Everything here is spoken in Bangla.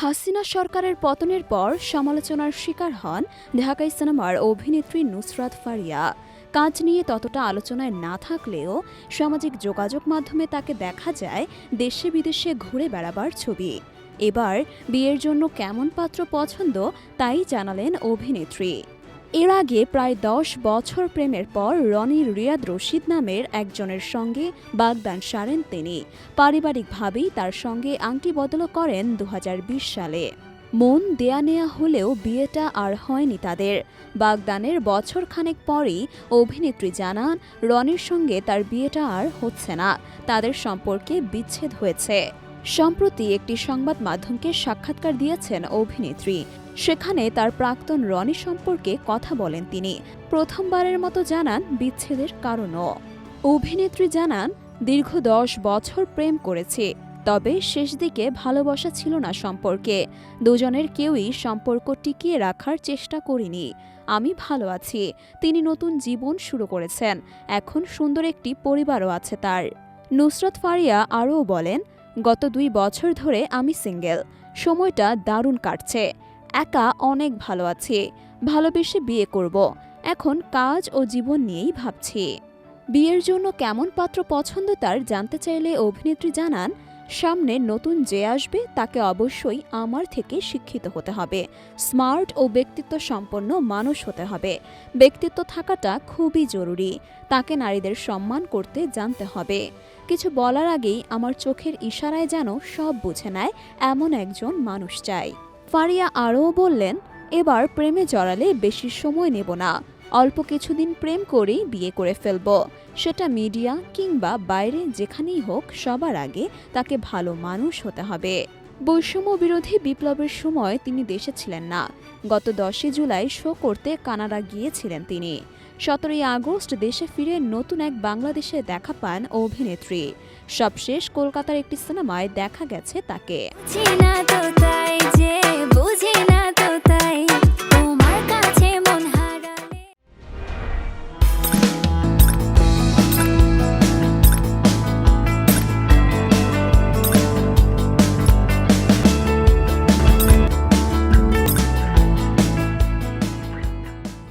হাসিনা সরকারের পতনের পর সমালোচনার শিকার হন ঢাকাই সিনেমার অভিনেত্রী নুসরাত ফারিয়া। কাজ নিয়ে ততটা আলোচনায় না থাকলেও সামাজিক যোগাযোগ মাধ্যমে তাকে দেখা যায় দেশে বিদেশে ঘুরে বেড়াবার ছবি। এবার বিয়ের জন্য কেমন পাত্র পছন্দ তাই জানালেন অভিনেত্রী। এর আগে প্রায় দশ বছর প্রেমের পর রনির রিয়াদ রশিদ নামের একজনের সঙ্গে বাগদান সারেন তিনি। পারিবারিকভাবেই তার সঙ্গে আংটি বদল করেন দু হাজার বিশ সালে। মন দেয়া নেয়া হলেও বিয়েটা আর হয়নি তাদের। বাগদানের বছর খানেক পরই অভিনেত্রী জানান, রনির সঙ্গে তার বিয়েটা আর হচ্ছে না, তাদের সম্পর্কে বিচ্ছেদ হয়েছে। সম্প্রতি একটি সংবাদ মাধ্যমকে সাক্ষাৎকার দিয়েছেন অভিনেত্রী। সেখানে তার প্রাক্তন রনি সম্পর্কে কথা বলেন তিনি। প্রথমবারের মতো জানান বিচ্ছেদের কারণও। অভিনেত্রী জানান, দীর্ঘ দশ বছর প্রেম করেছে, তবে শেষ দিকে ভালোবাসা ছিল না সম্পর্কে। দুজনের কেউই সম্পর্ক টিকিয়ে রাখার চেষ্টা করিনি। আমি ভালো আছি, তিনি নতুন জীবন শুরু করেছেন, এখন সুন্দর একটি পরিবারও আছে তার। নুসরত ফারিয়া আরও বলেন গত দুই বছর ধরে আমি সিঙ্গেল। সময়টা দারুণ কাটছে। একা অনেক ভালো আছি। ভালোবেসে বিয়ে করব। এখন কাজ ও জীবন নিয়েই ভাবছি। বিয়ের জন্য কেমন পাত্র পছন্দ তার জানতে চাইলে অভিনেত্রী জানান সামনে নতুন যে আসবে, তাকে অবশ্যই আমার থেকে শিক্ষিত হতে হবে। স্মার্ট ও ব্যক্তিত্ব সম্পন্ন মানুষ হতে হবে। ব্যক্তিত্ব থাকাটা খুবই জরুরি। তাকে নারীদের সম্মান করতে জানতে হবে। কিছু বলার আগেই আমার চোখের ইশারায় যেন সব বুঝে নেয়, এমন একজন মানুষ চাই। ফারিয়া আরও বললেন, এবার প্রেমে জড়ালে বেশি সময় নেব না। অল্প কিছুদিন প্রেম করেই বিয়ে করে ফেলব। সেটা মিডিয়া কিংবা বাইরে যেখানেই হোক, সবার আগে তাকে ভালো মানুষ হতে হবে। বৈষম্য বিরোধী বিপ্লবের সময় তিনি দেশে ছিলেন না। গত দশই জুলাই শো করতে কানাডা গিয়েছিলেন তিনি। সতেরোই আগস্ট দেশে ফিরে নতুন এক বাংলাদেশে দেখা পান অভিনেত্রী। সবশেষ কলকাতার একটি সিনেমায় দেখা গেছে তাকে।